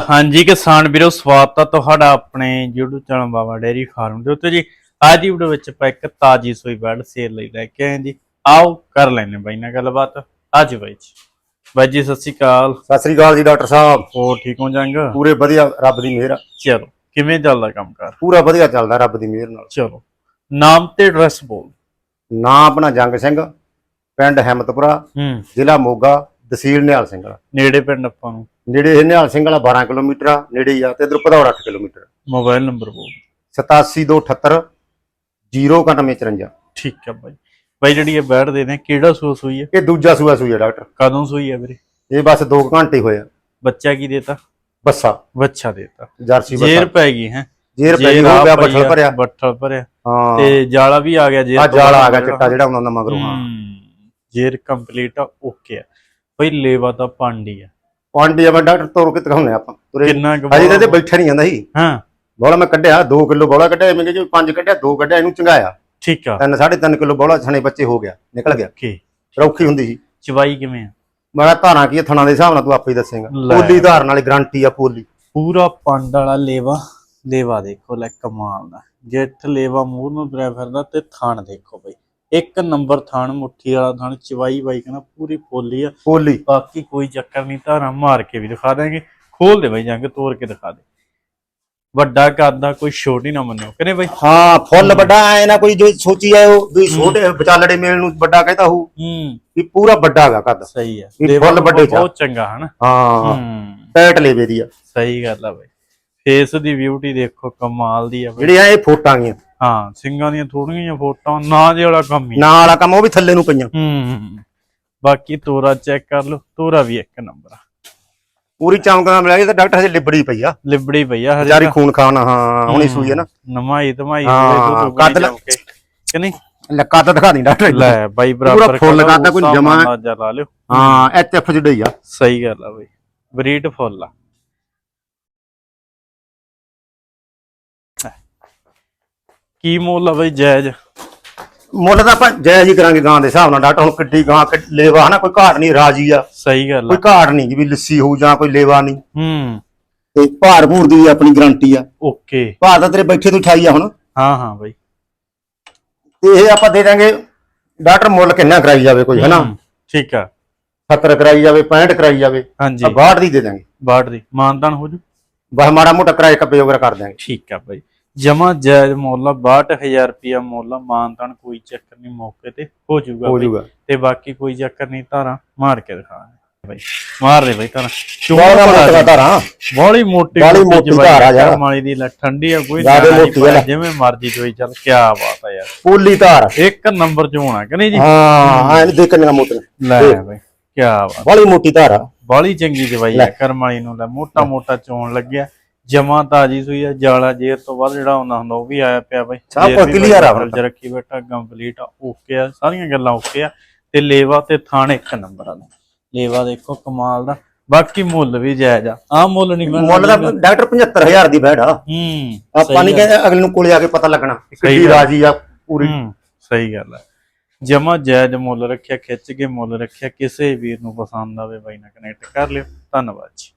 ਹਾਂਜੀ ਕਿਸਾਨ ਵੀਰੋ ਸਵਾਗਤ ਹੈ ਤੁਹਾਡਾ ਆਪਣੇ YouTube channel Baba dairy farm ਦੇ ਉੱਤੇ ਜੀ। ਅੱਜ ਦੀ ਵੀਡੀਓ ਵਿੱਚ ਆਪਾਂ ਇੱਕ ਤਾਜੀ ਸੂਈ ਬੈਡ ਸੇਲ ਲਈ ਲੈ ਕੇ ਆਏ ਜੀ। ਆਓ ਕਰ ਲੈਣੇ ਬਾਈ ਨਾਲ ਗੱਲਬਾਤ। ਅੱਜ ਬਾਈ ਜੀ। ਬਾਈ ਜੀ ਸਤਿ ਸ਼੍ਰੀ ਅਕਾਲ। ਸਤਿ ਸ੍ਰੀ ਅਕਾਲ ਜੀ ਡਾਕਟਰ ਸਾਹਿਬ। ਹੋਰ ਠੀਕ ਹੋ ਜੰਗ? ਪੂਰੇ ਵਧੀਆ ਰੱਬ ਦੀ ਮਿਹਰ ਆ। ਚਲੋ ਕਿਵੇਂ ਚੱਲਦਾ ਕੰਮ ਕਰ? ਪੂਰਾ ਵਧੀਆ ਚੱਲਦਾ ਰੱਬ ਦੀ ਮਿਹਰ ਨਾਲ। ਚਲੋ ਨਾਮ ਤੇ ਐਡਰੈਸ ਬੋਲ। ਨਾਂ ਆਪਣਾ ਜੰਗ ਸਿੰਘ ਪਿੰਡ ਹਿੰਮਤਪੁਰਾ ਹੂੰ। ਜ਼ਿਲ੍ਹਾ ਮੋਗਾ। ਤਹਿਸੀਲ ਨਿਹਾਲ ਸਿੰਘ ਵਾਲਾ। ਨੇੜੇ ਪਿੰਡ ਆਪਾਂ ਨੂੰ? ਨੇੜੇ ਇਹ ਨਿਹਾਲ ਸਿੰਘ ਵਾਲਾ 12 ਕਿਲੋਮੀਟਰ ਆ ਨੇੜੇ ਹੀ ਆ ਤੇ ਇਧਰ ਭਦੌੜ 8 ਕਿਲੋਮੀਟਰ ਮੋਬਾਈਲ ਨੰਬਰ ਬੋਲ 87278 09154 ਠੀਕ ਹੈ ਬਾਈ। ਬਾਈ ਜਿਹੜੀ ਇਹ ਬੈਡ ਦੇ ਨੇ ਕਿਹੜਾ ਸੂਆ ਸੂਈ ਹੈ ਇਹ ਦੂਜਾ ਸੂਆ ਸੂਈ ਆ ਡਾਕਟਰ। ਕਦੋਂ ਸੂਈ ਹੈ ਵੀਰੇ? ਇਹ ਬਸ 2 ਘੰਟੇ ਹੋਏ ਆ। ਬੱਚਾ ਕੀ ਦੇਤਾ? ਬੱਸਾ। ਬੱਚਾ ਦੇਤਾ। ਜਰਸੀ ਜੇਰ ਬੱਸਾ ਪੈ ਗਈ ਹੈ? ਜੇਰ ਪੈ ਗਈ ਹੋ ਗਿਆ ਬੱਠਲ ਭਰਿਆ। ਬੱਠਲ ਭਰਿਆ। ਹਾਂ। ਤੇ ਜਾਲਾ ਵੀ ਆ ਗਿਆ ਜੇਰ ਆ ਜਾਲ ਆ ਗਿਆ। ਚਿੱਟਾ ਜਿਹੜਾ ਉਹਨਾਂ ਦਾ ਮਗਰੋਂ ਹਾਂ। ਹੂੰ, ਜੇਰ ਕੰਪਲੀਟ ਆ ਓਕੇ ਆ। ਬਈ ਲੇਵਾ ਤਾਂ ਪਾਂਡੀ ਆ। ਪਾਂਡੀ ਆ ਮੈਂ ਡਾਕਟਰ ਤੋਰ ਕੇ ਦਿਖਾਉਂਦੇ ਆਪਾਂ। ਤੁਰੇ ਕਿੰਨਾ ਕੁ ਅਜੇ ਤਾਂ? ਬੈਠਾ ਨਹੀਂ ਜਾਂਦਾ ਸੀ। ਹਾਂ। ਬੋਲਾ ਮੈਂ ਕੱਢਿਆ 2 ਕਿਲੋ ਬੋਲਾ ਕੱਢਿਆ ਮੈਂ ਕਿ 5 ਕੱਢਿਆ 2 ਕੱਢਿਆ ਇਹਨੂੰ ਚੰਗਾਇਆ। ਠੀਕ ਆ। 3 3.5 ਕਿਲੋ ਬੋਲਾ ਛਣੇ ਬੱਚੇ ਹੋ ਗਿਆ ਨਿਕਲ ਗਿਆ। ਓਕੇ। ਰੌਖੀ ਹੁੰਦੀ ਸੀ। ਚਵਾਈ ਕਿਵੇਂ ਆ? ਮੈਂ ਕਿਹਾ ਧਾਰਾਂ ਕੀ ਥਣਾ ਦੇ ਹਿਸਾਬ ਨਾਲ ਤੂੰ ਆਪੇ ਹੀ ਦੱਸੇਗਾ। ਪੋਲੀ ਧਾਰਨ ਵਾਲੀ ਗਾਰੰਟੀ ਆ ਪੋਲੀ। ਪੂਰਾ ਪੰਡ ਵਾਲਾ ਲੇਵਾ ਲੇਵਾ ਦੇਖੋ ਲੈ ਕਮਾਲ ਦਾ। ਜਿੱਥੇ ਲੇਵਾ ਮੂੰਹ ਨੂੰ ਤੁਰਿਆ ਫਿਰਦਾ ਤੇ ਥਾਣ ਦੇਖੋ ਬਈ। ਇੱਕ ਨੰਬਰ ਥਾਣ ਮੁੱਠੀ ਵਾਲਾ ਥਾਣ ਚਵਾਈ ਬਾਈ ਕਹਿੰਦਾ ਪੂਰੀ ਪੋਲੀ ਆ। ਪੋਲੀ। ਬਾਕੀ ਕੋਈ ਚੱਕਰ ਨਹੀਂ ਧਾਰਾਂ ਮਾਰ ਕੇ ਵੀ ਦਿਖਾ ਦਾਂਗੇ ਖੋਲ ਦੇ ਬਈ ਜੰਗ ਤੋੜ ਕੇ ਦਿਖਾ ਦੇ। ਵੱਡਾ ਕਰਦਾ ਕੋਈ ਛੋਟੀ ਨਾ ਮੰਨਿਓ ਕਹਿੰਦੇ ਬਈ? ਹਾਂ ਫੁੱਲ ਵੱਡਾ ਐ ਨਾ ਕੋਈ ਜੋ ਸੋਚੀ ਆਏ ਉਹ ਵੀ ਛੋਟੇ ਵਿਚਾਲੜੇ ਮੇਲ ਨੂੰ ਵੱਡਾ ਕਹਿੰਦਾ ਹੂ ਹੂੰ। ਵੀ ਪੂਰਾ ਵੱਡਾ ਹੈਗਾ ਕੱਦ ਸਹੀ ਹੈ ਵੀ ਫੁੱਲ ਵੱਡੇ ਚ। ਬਹੁਤ ਚੰਗਾ ਹਨਾ? ਹਾਂ। ਟੈਟ ਲੇਵੇ ਦੀ ਆ। ਸਹੀ ਗੱਲ ਆ ਬਈ। ਫੇਸ ਦੀ ਬਿਊਟੀ ਦੇਖੋ ਕਮਾਲ ਦੀ ਆ ਜਿਹੜੀ ਆ ਇਹ ਫੋਟਾਂ ਗੀਆਂ ਹਾਂ ਸਿੰਘਾਂ ਦੀਆਂ ਥੋੜੀਆਂ ਜਿਹੀਆਂ ਫੋਟੋਆਂ ਨਾ ਜੇ ਵਾਲਾ ਕੰਮ ਹੀ। ਨਾਲ ਵਾਲਾ ਕੰਮ ਉਹ ਵੀ ਥੱਲੇ ਨੂੰ ਪਈਆਂ। ਹੂੰ ਬਾਕੀ ਤੋਰਾ ਚੈੱਕ ਕਰ ਲਓ ਤੋਰਾ ਵੀ ਇੱਕ ਨੰਬਰ ਆ। ਪੂਰੀ ਚਮਕ ਨਾਲ ਮਿਲਿਆ ਇਹ ਤਾਂ ਡਾਕਟਰ ਹਜੇ ਲਿਬੜੀ ਪਈ ਆ। ਲਿਬੜੀ ਪਈ ਆ ਹਜੇ ਖੂਨ ਖਾਨ ਹਾਂ ਹੁਣੀ ਸੂਈ ਹੈ ਨਾ। ਨਮਾਈ ਤਮਾਈ ਹਾਂ, ਕੱਦ ਲੈ- ਕਿ ਨਹੀਂ? ਲੈ ਕੱਦ ਦਿਖਾ ਦੀ ਡਾਕਟਰ ਇੱਧਰ। ਲੈ ਬਾਈ ਬਰਾਬਰ ਫੁੱਲ ਕਰੋ, ਕਰਦਾ, ਕੋਈ ਜਮਾਂ- ਅੰਦਾਜ਼ਾ ਲਾ ਲਿਓ। ਹਾਂ ਐਚ ਐਫ ਜੁੜਈ ਆ। ਸਹੀ ਗੱਲ ਆ ਬਈ। ਬਰੀਡ ਫੁੱਲ ਆ। ਕੀ ਮੁੱਲ ਆ ਬਈ ਜਾਇਜ਼? ਮੁੱਲ ਤਾਂ ਆਪਾਂ ਜਾਇਜ਼ ਹੀ ਕਰਾਂਗੇ ਗਾਂ ਦੇ ਹਿਸਾਬ ਨਾਲ ਡਾਕਟਰ ਹੁਣ ਕਿੱਡੀ ਗਾਂ ਕਿ ਲੇਵਾ ਹਨਾ ਕੋਈ ਘਾਟ ਨਹੀਂ ਰਾਜੀ ਆ। ਸਹੀ ਗੱਲ ਕੋਈ ਆ ਘਾਟ ਨਹੀਂ ਵੀ ਲੱਸੀ ਹੋਊ ਜਾਂ ਕੋਈ ਲੇਵਾ ਨਹੀਂ। ਹੂੰ। ਤੇ ਭਾਰ ਭੂਰ ਦੀ ਆਪਣੀ ਗਾਰੰਟੀ ਆ। ਓਕੇ। ਭਾਰ ਤਾਂ ਤੇਰੇ ਬੈਠੇ ਤੋਂ ਉਠਾਈ ਆ ਹੁਣ। ਹਾਂ ਹਾਂ ਬਈ। ਤੇ ਇਹ ਆਪਾਂ ਦੇ ਦਾਂਗੇ ਡਾਕਟਰ ਮੁੱਲ ਕਿੰਨਾ ਕਰਾਈ ਜਾਵੇ ਕੋਈ ਹਨਾ? ਠੀਕ ਆ। 70 ਕਰਾਈ ਜਾਵੇ 65 ਕਰਾਈ ਜਾਵੇ ਹਾਂਜੀ। ਆ 62 ਦੀ ਦੇ ਦਾਂਗੇ। ਬਾੜ ਦੀ। ਮਾਨਦਾਨ ਹੋ ਜੂ? ਬਸ ਮਾੜਾ ਮੋਟਾ ਕਿਰਾਏ ਕੱਪੇ ਵਗੈਰਾ ਕਰ ਦਾਂਗੇ ਠੀਕ ਆ ਬਈ। ਜਮਾ ਜਾਇਜ਼ ਮੁੱਲ ਆ 62000 ਰੁਪਿਆ ਮੁੱਲ ਆ ਕੋਈ ਚੱਕਰ ਨਹੀਂ ਮੌਕੇ ਤੇ ਹੋ ਜਾਊਗਾ ਹੋ। ਜਾਊਗਾ ਤੇ ਬਾਕੀ ਕੋਈ ਚੱਕਰ ਨਹੀਂ ਧਾਰਾਂ ਮਾਰ ਕੇ ਦਿਖਾ ਬਈ ਮਾਰ ਦੇ ਬਈ ਧਾਰਾਂ। ਬਹੁਤ ਮੋਟਾ ਧਾਰਾਂ। ਬੋਲੀ ਮੋਟੀ ਬਾਹਲੀ ਮੋਟੀ ਧਾਰ ਯਾਰ। ਵਾਲੀ ਦੀ ਠੰਡੀ ਆ ਕੋਈ। ਜਿਵੇਂ ਮਰਜ਼ੀ ਦੋਈ ਚੱਲ ਕੀ ਬਾਤ ਆ ਯਾਰ। ਪੋਲੀ ਧਾਰ। ਇੱਕ ਨੰਬਰ ਚ ਹੋਣਾ ਕਿ ਨਹੀਂ ਜੀ? ਹਾਂ ਐਂ ਦੇਖ ਕਿੰਨਾ ਮੋਟਾ ਲੈ ਬਈ ਕੀ ਬਾਤ। ਬੜੀ ਮੋਟੀ ਧਾਰ ਬਾਲੀ ਚੰਗੀ ਜਵਾਈ ਆ ਕਰਮ ਵਾਲੀ ਨੂੰ ਲੈ ਮੋਟਾ ਮੋਟਾ ਚੋਣ ਲੱਗਿਆ। ਜਮਾ ਤਾਜੀ ਸੂਈ ਆ ਜਾਲਾ ਜੇਰ ਤੋਂ ਬਾਅਦ ਜਿਹੜਾ ਹੁੰਦਾ ਹੁੰਦਾ ਉਹ ਵੀ ਆਇਆ ਪਿਆ ਬਈ। ਸਭ clear ਆ ਚ ਰੱਖੀ ਬੈਠਾ ਕੰਪਲੀਟ ਆ ਓਕੇ ਆ ਸਾਰੀਆਂ ਗੱਲਾਂ ਓਕੇ ਆ। ਤੇ ਲੇਵਾ ਤੇ ਥਾਣ ਇੱਕ ਨੰਬਰ ਆ ਲੇਵਾ ਦੇਖੋ ਕਮਾਲ ਦਾ। ਬਾਕੀ ਮੁੱਲ ਵੀ ਜਾਇਜ਼ ਆ। ਆ ਮੁੱਲ ਨਹੀਂ ਮੁੱਲ ਦਾ ਡਾਕਟਰ 75000 ਦੀ ਆ। ਹੂੰ ਆਪਾਂ ਨਹੀਂ ਕਹਿੰਦੇ ਅਗਲੇ ਨੂੰ ਕੋਲੇ ਆ ਕੇ ਪਤਾ ਲੱਗਣਾ ਸਹੀ ਕਿੱਡੀ। ਰਾਜੀ ਆ ਪੂਰੀ। ਸਹੀ ਗੱਲ ਹੈ ਜਮਾ ਜਾਇਜ਼ ਮੁੱਲ ਰੱਖਿਆ ਖਿੱਚ ਕੇ ਮੁੱਲ ਰੱਖਿਆ ਕਿਸੇ ਵੀਰ ਨੂੰ ਪਸੰਦ ਆਵੇ ਬਾਈ ਨਾਲ ਕਨੈਕਟ ਕਰ ਲਿਓ। ਧੰਨਵਾਦ ਜੀ।